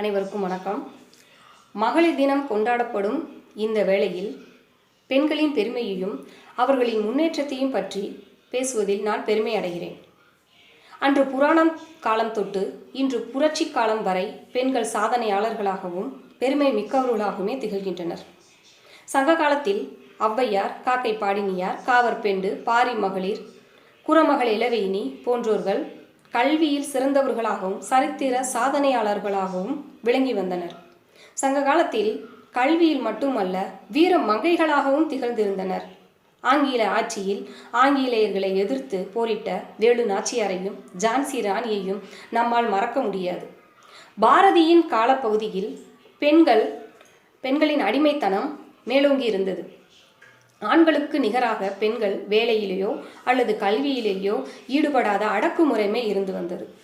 அனைவருக்கும் வணக்கம். மகளிர் தினம் கொண்டாடப்படும் இந்த வேளையில் பெண்களின் பெருமையையும் அவர்களின் முன்னேற்றத்தையும் பற்றி பேசுவதில் நான் பெருமை அடைகிறேன். அன்று புராணம் காலம் தொட்டு இன்று புரட்சி காலம் வரை பெண்கள் சாதனையாளர்களாகவும் பெருமை மிக்கவர்களாகவுமே திகழ்கின்றனர். சங்க காலத்தில் ஔவையார் காக்கை பாடினியார் காவற்பெண்டு பாரி மகளிர் குறமகள் இளவேயினி போன்றோர்கள் கல்வியில் சிறந்தவர்களாகவும் சரித்திர சாதனையாளர்களாகவும் விளங்கி வந்தனர். சங்க காலத்தில் கல்வியில் மட்டுமல்ல வீர மங்கைகளாகவும் திகழ்ந்திருந்தனர். ஆங்கில ஆட்சியில் ஆங்கிலேயர்களை எதிர்த்து போரிட்ட வேலு நாச்சியாரையும் ஜான்சி ராணியையும் நம்மால் மறக்க முடியாது. பாரதியின் காலப்பகுதியில் பெண்கள் பெண்களின் அடிமைத்தனம் மேலோங்கி இருந்தது ஆண்களுக்கு நிகராக பெண்கள் வேலையிலேயோ அல்லது கல்வியிலேயோ ஈடுபடாத அடக்குமுறைமை இருந்து வந்தது.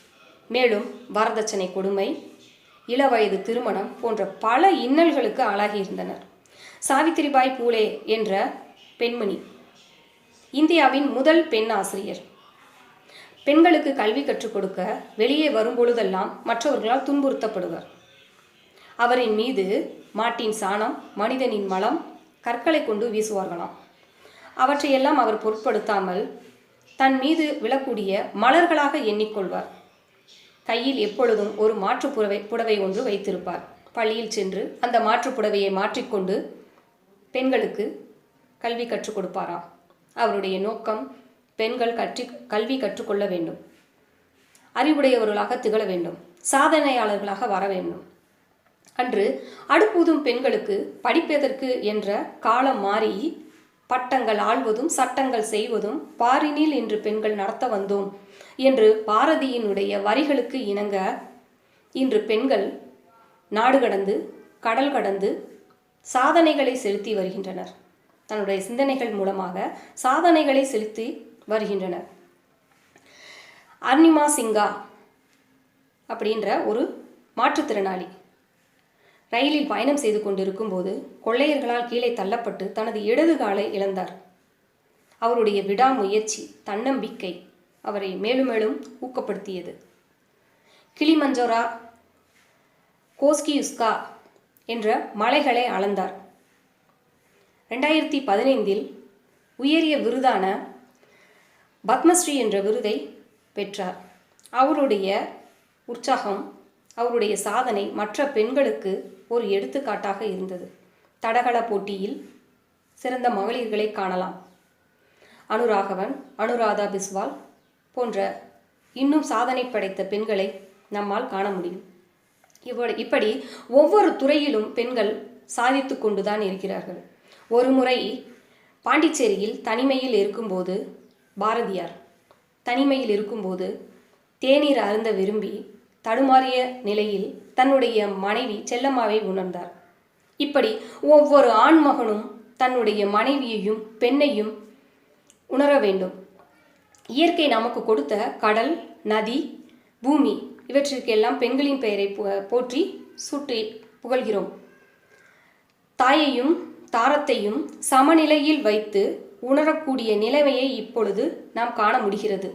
மேலும் வரதட்சணை கொடுமை இளவயது திருமணம் போன்ற பல இன்னல்களுக்கு ஆளாகியிருந்தனர் சாவித்திரிபாய் பூலே என்ற பெண்மணி இந்தியாவின் முதல் பெண் ஆசிரியர். பெண்களுக்கு கல்வி கற்றுக் கொடுக்க வெளியே வரும்பொழுதெல்லாம் மற்றவர்களால் துன்புறுத்தப்படுவர். அவரின் மீது மாட்டின் சாணம் மனிதனின் மலம் கற்களை கொண்டு வீசுவார்களாம். அவற்றையெல்லாம் அவர் பொருட்படுத்தாமல் தன் மீது விழக்கூடிய மலர்களாக எண்ணிக்கொள்வார். கையில் எப்பொழுதும் ஒரு மாற்று புடவை புடவை ஒன்று வைத்திருப்பார். பள்ளியில் சென்று அந்த மாற்று புடவையை மாற்றிக்கொண்டு பெண்களுக்கு கல்வி கற்றுக் கொடுப்பாராம். அவருடைய நோக்கம் பெண்கள் கற்றி கல்வி கற்றுக்கொள்ள வேண்டும். அறிவுடையவர்களாக திகழ வேண்டும். சாதனையாளர்களாக வர வேண்டும். அன்று அடுப்பூதும் பெண்களுக்கு படிப்பதற்கு என்ற காலம் மாறி பட்டங்கள் ஆள்வதும் சட்டங்கள் செய்வதும் பாரினில் இன்று பெண்கள் நடத்த வந்தோம் என்று பாரதியினுடைய வரிகளுக்கு இணங்க இன்று பெண்கள் நாடு கடந்து கடல் கடந்து சாதனைகளை செலுத்தி வருகின்றனர். தன்னுடைய சிந்தனைகள் மூலமாக சாதனைகளை செலுத்தி வருகின்றனர். அர்னிமா சிங்கா அப்படின்ற ஒரு மாற்றுத்திறனாளி. ரயிலில் பயணம் செய்து கொண்டிருக்கும்போது கொள்ளையர்களால் கீழே தள்ளப்பட்டு தனது இடது காலை இழந்தார். அவருடைய விடாமுயற்சி தன்னம்பிக்கை அவரை மேலும் மேலும் ஊக்கப்படுத்தியது. கிளிமஞ்சோரா கோஸ்கியுஸ்கா என்ற மலைகளை அளந்தார். ரெண்டாயிரத்தி பதினைந்தில் உயரிய விருதான பத்மஸ்ரீ என்ற விருதை பெற்றார். அவருடைய உற்சாகம் அவருடைய சாதனை மற்ற பெண்களுக்கு ஒரு எடுத்துக்காட்டாக இருந்தது. தடகள போட்டியில் சிறந்த மகளிர்களை காணலாம். அனுராகவன் அனுராதா பிஸ்வால் போன்ற இன்னும் சாதனை படைத்த பெண்களை நம்மால் காண முடியும். இவ்வ இப்படி ஒவ்வொரு துறையிலும் பெண்கள் சாதித்து கொண்டுதான் இருக்கிறார்கள். ஒரு முறை பாண்டிச்சேரியில் தனிமையில் இருக்கும்போது பாரதியார் தனிமையில் இருக்கும்போது தேநீர் அருந்த விரும்பி தடுமாறிய நிலையில் தன்னுடைய மனைவி செல்லம்மாவை உணர்ந்தார். இப்படி ஒவ்வொரு ஆண்மகனும் தன்னுடைய மனைவியையும் பெண்ணையும் உணர வேண்டும். இயற்கை நமக்கு கொடுத்த கடல் நதி பூமி இவற்றிற்கெல்லாம் பெண்களின் பெயரை போற்றி சுற்றி புகழ்கிறோம். தாயையும் தாரத்தையும் சமநிலையில் வைத்து உணரக்கூடிய நிலைமையை இப்பொழுது நாம் காண முடிகிறது.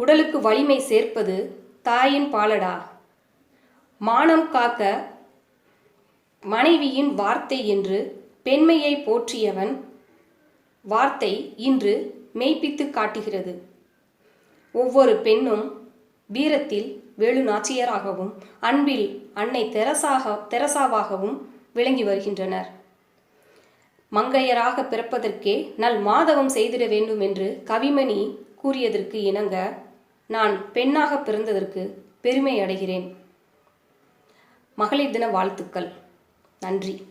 உடலுக்கு வலிமை சேர்ப்பது தாயின் பாலடா. மானம் காக்க மனைவியின் வார்த்தை என்று பெண்மையை போற்றியவன் வார்த்தை இன்று மெய்ப்பித்து காட்டுகிறது. ஒவ்வொரு பெண்ணும் வீரத்தில் வேலு நாச்சியராகவும் அன்பில் அன்னை தெரசாக தெரசாவாகவும் விளங்கி வருகின்றனர். மங்கையராக பிறப்பதற்கே நல் மாதவம் செய்திட வேண்டும் என்று கவிமணி கூறியதற்கு இணங்க நான் பெண்ணாக பிறந்ததற்கு பெருமை அடைகிறேன். மகளிர் தின வாழ்த்துக்கள். நன்றி.